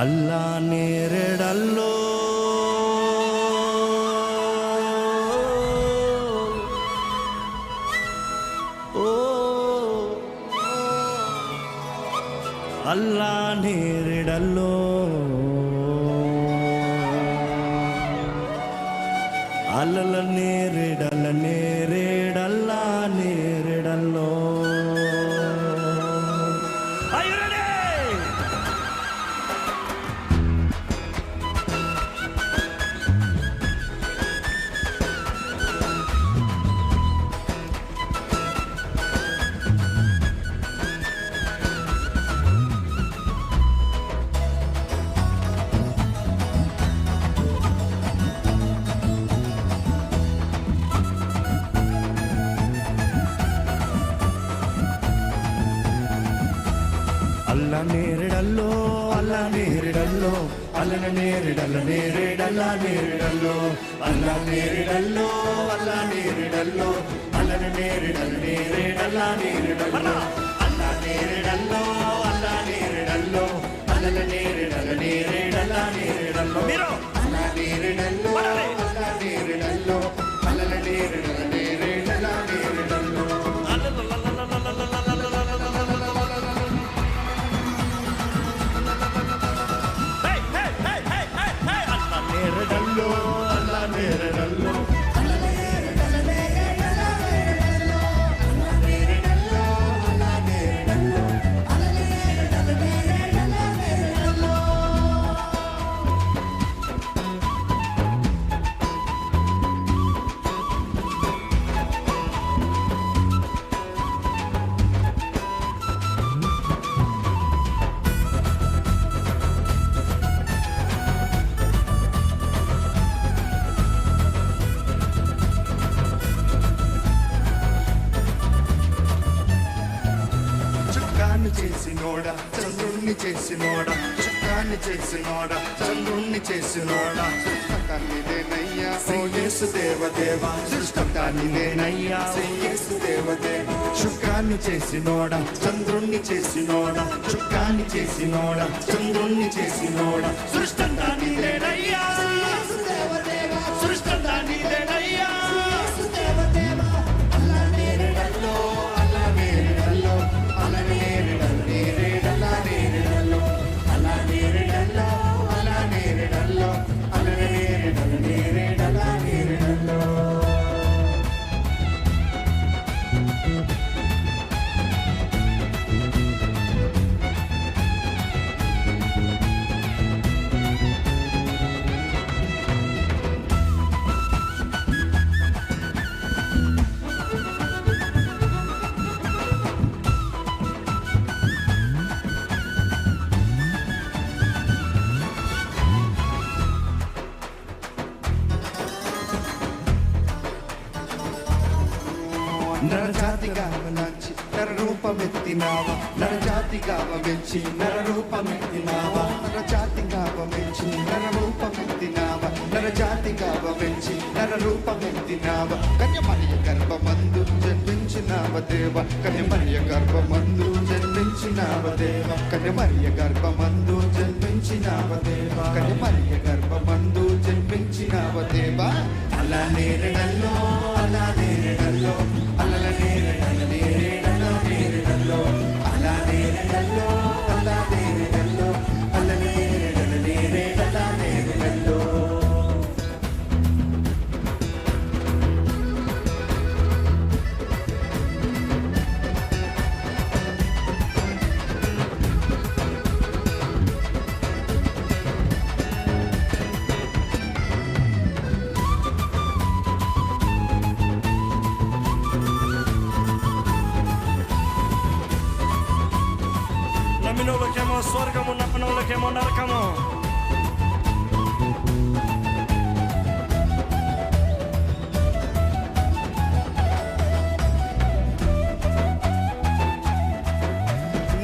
అల్లా నేరెడల్లో. ఓ అల్లా నేరెడల్లో. అల్లల నేరెడల నేరిడల్లో అల్ల నేరిడల్లో అల్లన నేరిడల్ల నేరేడల్ల నేరిడల్లో అల్ల నేరిడల్లో అల్ల నేరిడల్లో అల్లన నేరిడల్ల నేరేడల్ల నేరిడల్లో అల్ల నేరిడల్లో అల్ల నేరిడల్లో అల్లన నేరిడల్ల నేరేడల్ల అల్ల నేరిడల్లో అల్ల నేరిడల్లో చుక్కాన్ని చేసినోడ చంద్రుణ్ణి చేసినోడ చుక్కాన్ని చేసినోడ చంద్రుణ్ణి చేసినోడ. నీదేనయ్యా శ్రీయేసు దేవదేవ సృష్టకాన్ని నేనయ్యా శ్రీయేసు దేవదేవ శుక్రాన్ని చేసినోడ చంద్రుణ్ణి చేసినోడ చుక్కాన్ని చేసినోడ చంద్రుణ్ణి చేసినోడ సృష్టంతాన్ని నరజాతిగా నచ్చి నర రూపమెత్తినావా నరజాతిగా మెచ్చి నర రూపమెత్తినావా నరజాతిగా మెచ్చి నర రూపమెత్తినావా నరజాతిగా మెచ్చి నర రూపమెత్తినావా కన్యమరియ గర్భమందు జన్మించినావ దేవ? కన్యమరియ గర్భమందు జన్మించినావ దేవ? కన్యమరియ గర్భమందు జన్మించిన నమ్మినోళ్ళకేమో స్వర్గము నమ్మనోళ్ళకేమో నరకము.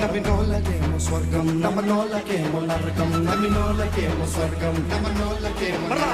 నమ్మినోళ్ళకేమో స్వర్గం నమ్మనోళ్ళకేమో నరకం నమ్మినోళ్ళకేమో స్వర్గం నమ్మనోళ్ళకేమో మరలా,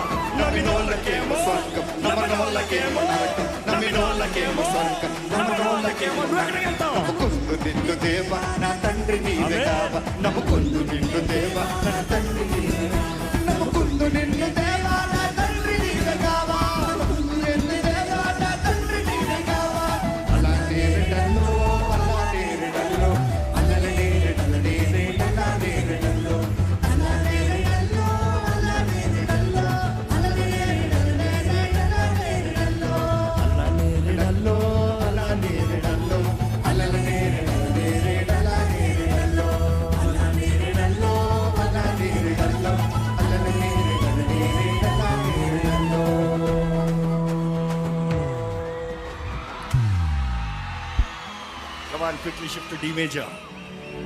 quickly shift to D major.